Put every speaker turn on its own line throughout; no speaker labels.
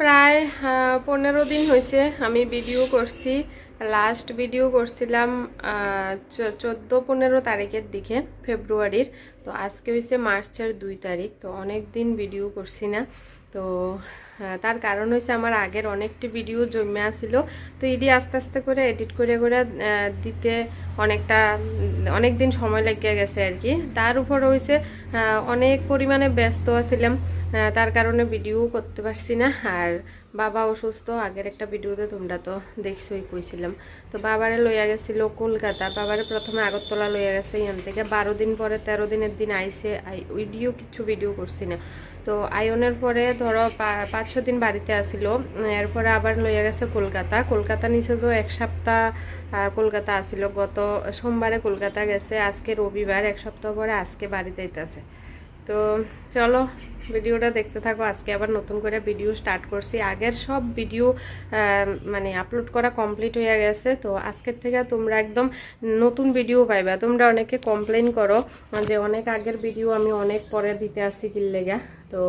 প্রায় পনেরো দিন হয়েছে আমি ভিডিও করছি। লাস্ট ভিডিও করছিলাম চোদ্দ, পনেরো তারিখের দিকে ফেব্রুয়ারির তো আজকে হয়েছে মার্চের দুই তারিখ, তো অনেক দিন ভিডিও করছি না। তো তার কারণ হয়েছে আমার আগের অনেকটি ভিডিও জমে আসছিল তো এটি আস্তে আস্তে করে এডিট করে করে দিতে অনেকটা অনেক দিন সময় লেগে গেছে আর কি। তার উপর হয়েছে অনেক পরিমাণে ব্যস্ত আছিলাম তার কারণে ভিডিও করতে পারছি না। আর বাবা অসুস্থ, আগের একটা ভিডিওতে তোমরা তো দেখছোই কইছিলাম। তো বাবারে লইয়া গেছিল কলকাতা। বাবারে প্রথমে আগরতলা লইয়া গেছে। এখান থেকে বারো দিন পরে তেরো দিনের দিন আইসে আই ওইডিও কিছু ভিডিও করছি না। তো আয়নের পরে ধরো পাঁচ ছ দিন বাড়িতে আসিল। এরপরে আবার লইয়া গেছে কলকাতা। কলকাতা নিচে তো এক সপ্তাহ কলকাতা আসিল। গত সোমবারে কলকাতা গেছে, আজকে রবিবার, এক সপ্তাহ পরে আজকে বাড়িতে আইতাছে তো চলো ভিডিওটা দেখতে থাকো। আজকে আবার নতুন করে ভিডিও স্টার্ট করছি। আগের সব ভিডিও মানে আপলোড করা কমপ্লিট হয়ে গেছে। তো আজকের থেকে তোমরা একদম নতুন ভিডিও পাইবা। তোমরা অনেকে কমপ্লেন করো যে অনেক আগের ভিডিও আমি অনেক পরে দিতে আসছি কিল্লেগা তো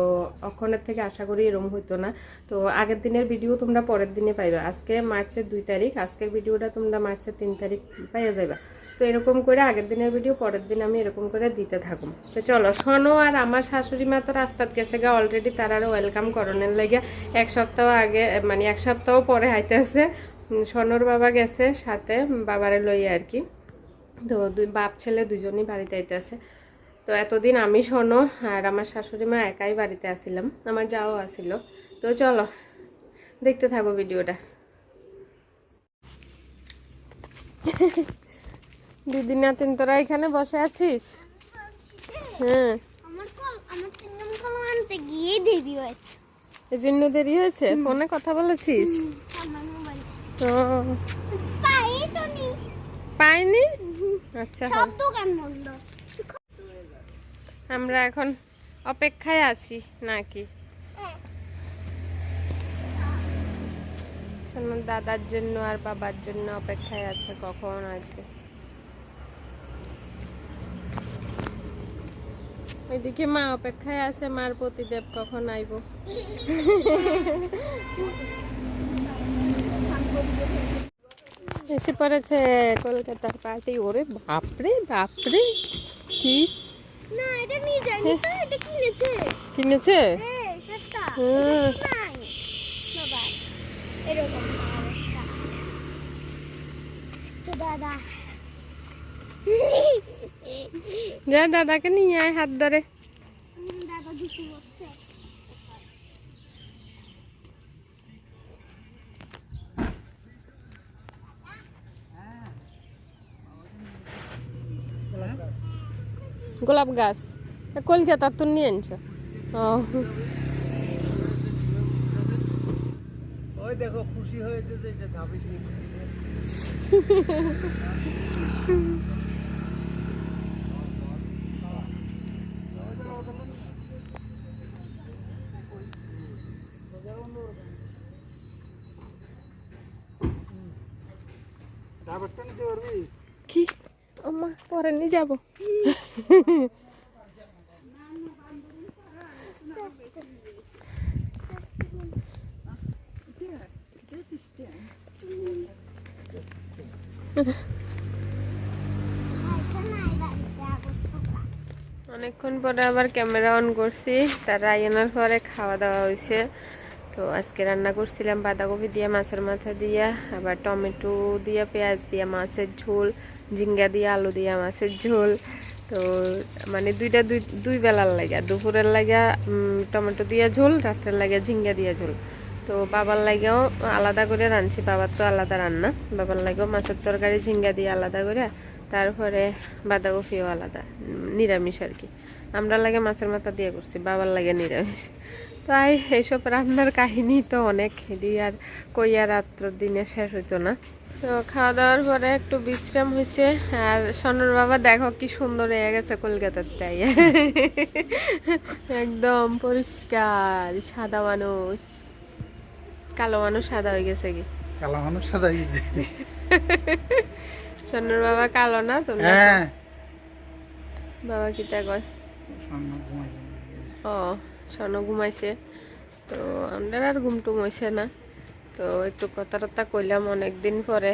অক্ষণের থেকে আশা করি এরম হইতো না। তো আগের দিনের ভিডিও তোমরা পরের দিনে পাইবা। আজকে মার্চের দুই তারিখ। আজকের ভিডিওটা তোমরা মার্চের তিন তারিখ পাইয়া যাইবা। তো এরকম করে আগের দিনের ভিডিও পরের দিন আমি এরকম করে দিতে থাকুম। তো চলো, শোনো আর আমার শাশুড়ি মা তো রাস্তাত গেছে গা অলরেডি তার আরও ওয়েলকাম করণের লেগে। এক সপ্তাহ আগে মানে এক সপ্তাহ পরে হাইতেছে সনোর বাবা গেছে সাথে, বাবারে লইয়া আর কি। তো দুই, বাপ ছেলে দুজনই বাড়িতে আইতেছে। তো এতদিন আমি, শোনো আর আমার শাশুড়ি মা একাই বাড়িতে আসিলাম, আমার যাও আসিল। তো চলো, দেখতে থাকো ভিডিওটা দিদি নাতিন তোরা এখানে বসে আছিস? হ্যাঁ। এই জন্য দেরি হয়েছে। ফোনে কথা বলেছিস? পাইনি? আচ্ছা। আমরা এখন অপেক্ষায় আছি নাকি? দাদার জন্য আর বাবার জন্য অপেক্ষায় আছে কখন আসবে? ওইদিকে মা অপেক্ষায় আছে মার প্রতিদেব কখন আইব? এসে পড়েছে কলকাতার পার্টি ওরে বাপরে বাপরে কি?
কিনেছে।
কিনেছে?
হ্যাঁ। দাদা
যা দাদাকে নিয়ে আয় হাত ধরে। গোলাপ গাছ। এ কলকাতা তো নিয়ে আনছো? ও।
ওই দেখো খুশি হয়েছে যে এটা ধাপে
কি? পরে অনেকক্ষণ পরে আবার ক্যামেরা অন করছি তার আইনার পরে খাওয়া দাওয়া হয়েছে তো আজকে রান্না করছিলাম বাঁধাকপি দিয়ে, মাছের মাথা দিয়া, আবার টমেটো দিয়া, পেঁয়াজ দিয়া, মাছের ঝোল, ঝিঙ্গা দিয়ে, আলু দিয়া, মাছের ঝোল। তো মানে দুইটা দুই দুই বেলার লাগা দুপুরের লাগা টমেটো দিয়া ঝোল, রাত্রের লাগা ঝিঙ্গা দিয়া ঝোল। তো বাবার লাগেও আলাদা করে রাঁধছি, বাবার তো আলাদা রান্না। বাবার লাগেও মাছের তরকারি, ঝিঙ্গা দিয়ে আলাদা করে, তারপরে বাঁধাকপিও আলাদা, নিরামিষ আর কি। আমরা লাগে মাছের মাথা দিয়ে করছি, বাবার লাগে নিরামিষ। তাই এইসব রান্নার কাহিনী তো অনেক হেডি আর কইয়া রাত্র দিনে শেষ হইতো না। তো খাওয়া দাওয়ার পরে একটু বিশ্রাম হয়েছে আর সনুর বাবা দেখো কি সুন্দর হয়ে গেছে কলকাতার তাই। একদম পরিষ্কার সাদা মানুষ কালো মানুষ সাদা হয়ে গেছে কি।
কালা মানুষ সাদা হয়ে গেছে।
সনুর বাবা কালো না তোমরা
হ্যাঁ।
বাবা? কি তা কয়? ও। সনু ঘুমাইছে। তো আমরা আর ঘুমটুম হইছে না। তো একটু কথা টথা কইলাম অনেকদিন পরে।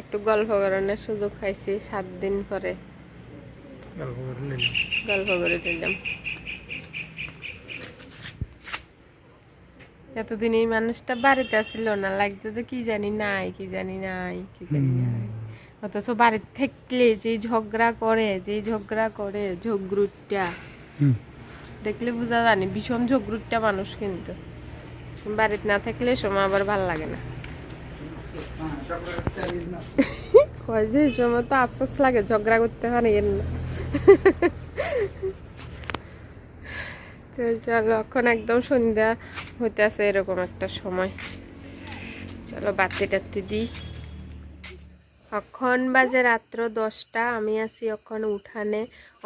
একটু গল্প করানোর সুযোগ পাইছি সাত দিন পরে।
গল্প করে নিলাম।
এতদিন এই মানুষটা বাড়িতে আসছিল না লাগছে যে কি জানি নাই কি জানি নাই কি জানি নাই। অথচ বাড়িতে থাকলে যে ঝগড়া করে যে ঝগড়া করে ঝগড়ুটা। দেখলে বোঝা জানি, ভীষণ ঝগড়ুটা মানুষ কিন্তু। বাড়িতে না থাকলে সময় আবার ভালো লাগে না। কয় যে, সময় তো আফসোস লাগে, ঝগড়া করতে পারি না তো চলো এখন একদম সন্ধ্যা হইতে আছে এরকম একটা সময়। চলো বাতি টাতি দিই। এখন বাজে রাত্র দশটা, আমি আছি এখন উঠানে।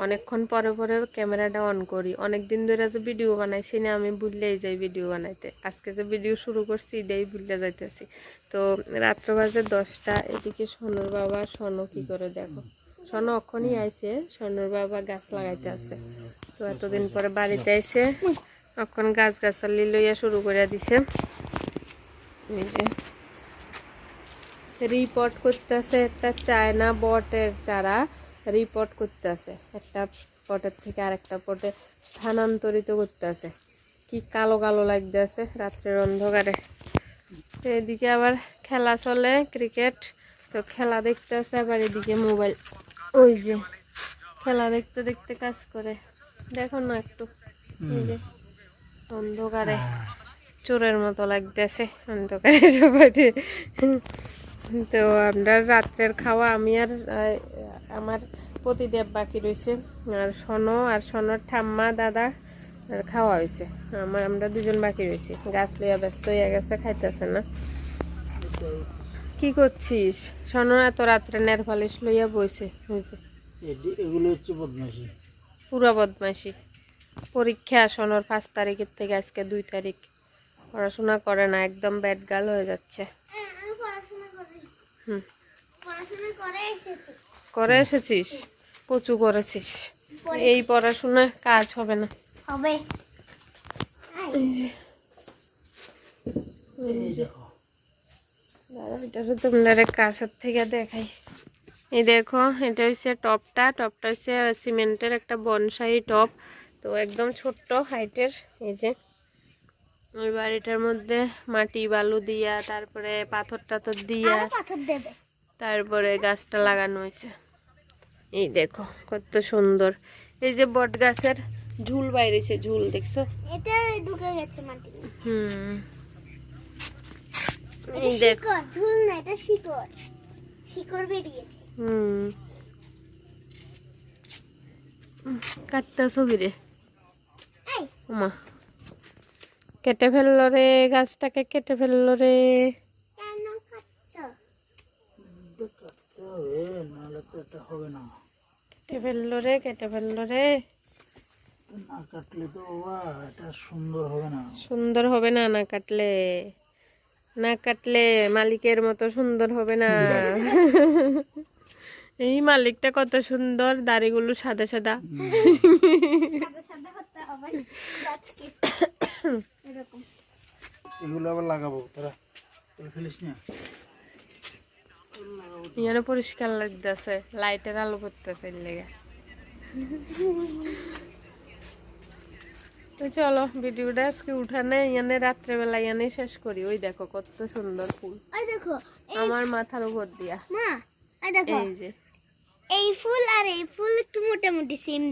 অনেকক্ষণ পরে পরে ক্যামেরাটা অন করি। অনেক দিন ধরে যে ভিডিও বানাইছি না, আমি ভুললেই যাই ভিডিও বানাইতে। আজকে যে ভিডিও শুরু করছি, এটাই ভুললে যাইতেছি। তো রাত্র বাজে দশটা, এদিকে সোনুর বাবা, সোনু কি করে দেখো? সোনু অখনই আইছে, সোনুর বাবা গাছ লাগাইতে আছে। তো এতদিন পরে বাড়িতে আইছে, এখন গাছ গাছালি লইয়া শুরু করে দিছে। এই যে রিপোর্ট করতেছে একটা চায়না বটের চারা রিপোর্ট করতেছে। একটা পটের থেকে আরেকটা পটে স্থানান্তরিত করতেছে। কি কালো কালো লাগতেছে রাত্রের অন্ধকারে। তো এদিকে আবার খেলা চলে ক্রিকেট তো খেলা দেখতে আছে আবার এদিকে মোবাইল ওই যে খেলা দেখতে দেখতে কাজ করে। দেখো না একটু। অন্ধকারে চোরের মতো লাগতেছে। অন্ধকারে সবাই। তো আমরা রাত্রের খাওয়া আমি আর আমার প্রতিদেব বাকি রয়েছে আর সনো আর সনোর ঠাম্মা দাদা আর খাওয়া হয়েছে আমার আমরা দুজন বাকি রয়েছি গাছ লইয়া ব্যস্ত হয়ে গেছে খাইতেছে না। কি করছিস? সনো এত রাত্রে নের ফালিশ লইয়া বইছে।
এগুলো হচ্ছে বদমাশি।
পুরা বদমাইশি পরীক্ষা সনোর পাঁচ তারিখের থেকে আজকে দুই তারিখ। পড়াশোনা করে না একদম ব্যাড গার্ল হয়ে যাচ্ছে।
করি
এসেছিস? কচু করেছিস। এই পড়াশোনা কাজ হবে না।
হবে।
দাদা তোমাদের কাছের থেকে দেখাই। এই দেখো এটা হচ্ছে টপটা। টপটা হচ্ছে সিমেন্টের একটা বনসাই টপ। তো একদম ছোট্ট হাইটের এই যে। ওই বাড়িটার মধ্যে মাটি বালু দিয়া তারপরে পাথর টাথর দিয়া
পাথর দেবে।
তারপরে গাছটা লাগানো হয়েছে। এই দেখো কত সুন্দর। এই যে বট গাছের ঝুল বাইরেছে ঝুল দেখছ?
এটা ঢুকে গেছে মাটি
হুম। এই দেখ।
ঝুল না এটা শিকড়। শিকড় বেরিয়েছে।
হুম। কাটতে ছবি রে?
এই।
ওমা। কেটে ফেলল রে গাছটাকে কেটে ফেলল রে। কেটে ফেলল রে কেটে ফেলল রে।
না কাটলে তো এটা সুন্দর হবে না।
সুন্দর হবে না না কাটলে। না কাটলে মালিকের মতো সুন্দর হবে না। এই মালিকটা কত সুন্দর দাড়িগুলো সাদা সাদা।
সাদা
এগুলো আবার লাগাবো তোরা তুই ফেলিস না।
ইয়ানো পরিষ্কার লাগতেছে লাইটের আলো করতেছে লেগে। তো চলো ভিডিওটা আজকে উঠানে ইয়ানে রাত্রেবেলা ইয়ানে শেষ করি। ওই দেখো কত সুন্দর ফুল।
দেখো
আমার মাথার উপর দিয়া।
মা এই দেখো।
এই যে।
এই ফুল আর এই ফুল একটু মোটামুটি সেম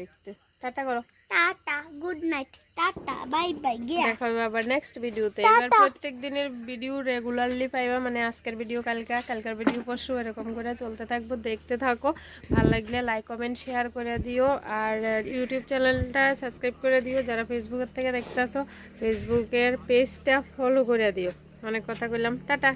দেখতে। টাটা করো।
Tata good night tata bye bye গিয়া।
দেখা হবে আবার নেক্সট ভিডিওতে এবার প্রত্যেক দিনের ভিডিও রেগুলারলি পাইবা মানে আজকের ভিডিও কালকা কালকার ভিডিও পরশু এরকম করে চলতে থাকব দেখতে থাকো। ভালো লাগলে লাইক কমেন্ট শেয়ার করে দিও। আর ইউটিউব চ্যানেলটা সাবস্ক্রাইব করে দিও। যারা ফেসবুকের থেকে দেখতে আসো ফেসবুকের পেজটা ফলো করে দিও। অনেক কথা বললাম টাটা।